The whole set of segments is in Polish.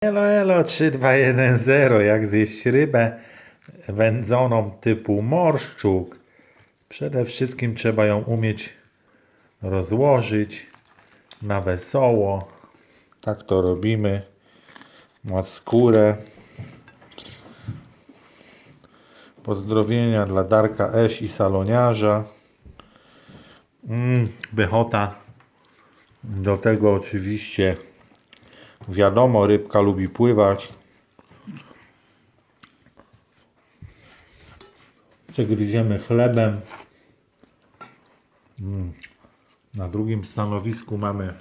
Elo, elo, 3, 2, 1, 0. Jak zjeść rybę wędzoną typu morszczuk? Przede wszystkim trzeba ją umieć rozłożyć na wesoło. Tak to robimy. Ma skórę. Pozdrowienia dla Darka Eś i saloniarza. Mm, bychota. Do tego oczywiście wiadomo, rybka lubi pływać. Przegryziemy chlebem. Mm. Na drugim stanowisku mamy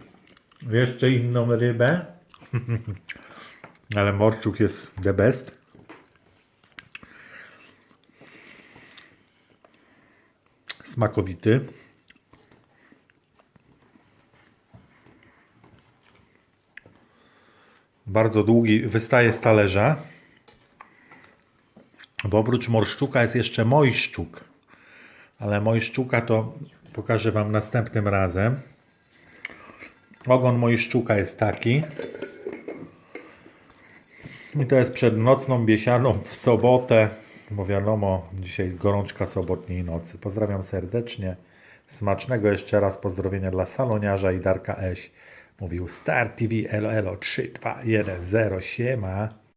jeszcze inną rybę. Ale morczuk jest the best. Smakowity. Bardzo długi, wystaje z talerza. Bo oprócz morszczuka jest jeszcze mojszczuk. Ale mojszczuka to pokażę Wam następnym razem. Ogon mojszczuka jest taki. I to jest przed nocną biesiadą w sobotę, bo wiadomo, dzisiaj gorączka sobotniej nocy. Pozdrawiam serdecznie. Smacznego jeszcze raz pozdrowienia dla saloniarza i Darka Eś. Mówił Star TV, elo elo 3, 2, 1, 0, siema.